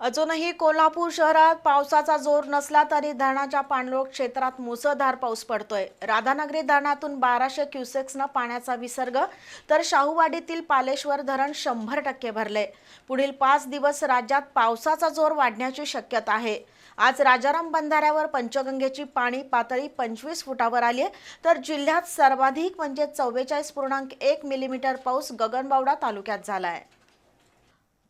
अजूनही कोल्हापूर शहरात पावसाचा जोर नसला तरी धरणाच्या पाणलोट क्षेत्रात मुसळधार पाऊस पडतोय. राधानगरी धरणातून बाराशे क्युसेक्सनं पाण्याचा विसर्ग तर शाहूवाडीतील पालेश्वर धरण शंभर टक्के भरले. पुढील पाच दिवस राज्यात पावसाचा जोर वाढण्याची शक्यता आहे. आज राजाराम बंधाऱ्यावर पंचगंगेची पाणी पातळी पंचवीस फुटावर आली आहे तर जिल्ह्यात सर्वाधिक म्हणजे चव्वेचाळीस पूर्णांक एक मिलीमीटर पाऊस गगनबावडा तालुक्यात झाला आहे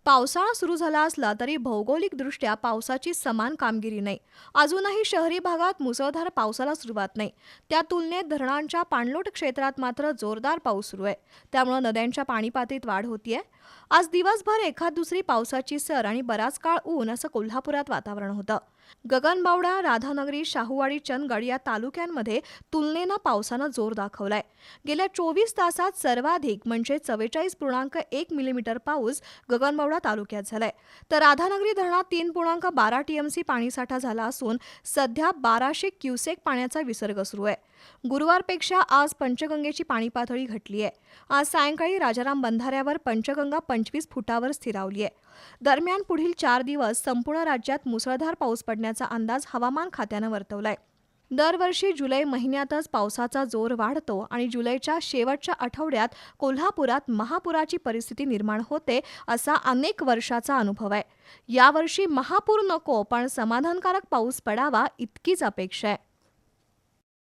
पावसाळा सुरू झाला असला तरी भौगोलिकदृष्ट्या पावसाची समान कामगिरी नाही. अजूनही शहरी भागात मुसळधार पावसाला सुरुवात नाही. त्या तुलनेत धरणांच्या पाणलोट क्षेत्रात मात्र जोरदार पाऊस सुरू आहे. त्यामुळे नद्यांच्या पाणीपातळीत वाढ होतीये. आज दिवसभर एखाद दुसरी पावसाची सर आणि बराच काळ ऊन असं कोल्हापुरात वातावरण होतं. गगनबावडा राधानगरी शाहूवाडी चंदगड या तालुक्यांमध्ये तुलनेनं पावसानं जोर दाखवलाय. गेल्या चोवीस तासात सर्वाधिक म्हणजे चव्वेचाळीस पूर्णांक एक मिलीमीटर पाऊस गगनबावडा तालुक्यात झालाय. तर राधानगरी धरणात तीन पूर्णांक बारा टीएमसी पाणीसाठा झाला असून सध्या बाराशे क्युसेक पाण्याचा विसर्ग सुरू आहे. गुरुवारपेक्षा आज पंचगंगेची पाणी पातळी घटली आहे आज सायंकाळी राजाराम बंधाऱ्यावर पंचगंगा पंचवीस फुटावर स्थिरावली आहे दरम्यान पुढील चार दिवस संपूर्ण राज्यात मुसळधार पाऊस पडण्याचा अंदाज हवामान खात्यानं वर्तवलाय. दरवर्षी जुलै महिन्यातच पावसाचा जोर वाढतो आणि जुलैच्या शेवटच्या आठवड्यात कोल्हापुरात महापुराची परिस्थिती निर्माण होते असा अनेक वर्षाचा अनुभव आहे. यावर्षी महापूर नको पण समाधानकारक पाऊस पडावा इतकीच अपेक्षा आहे.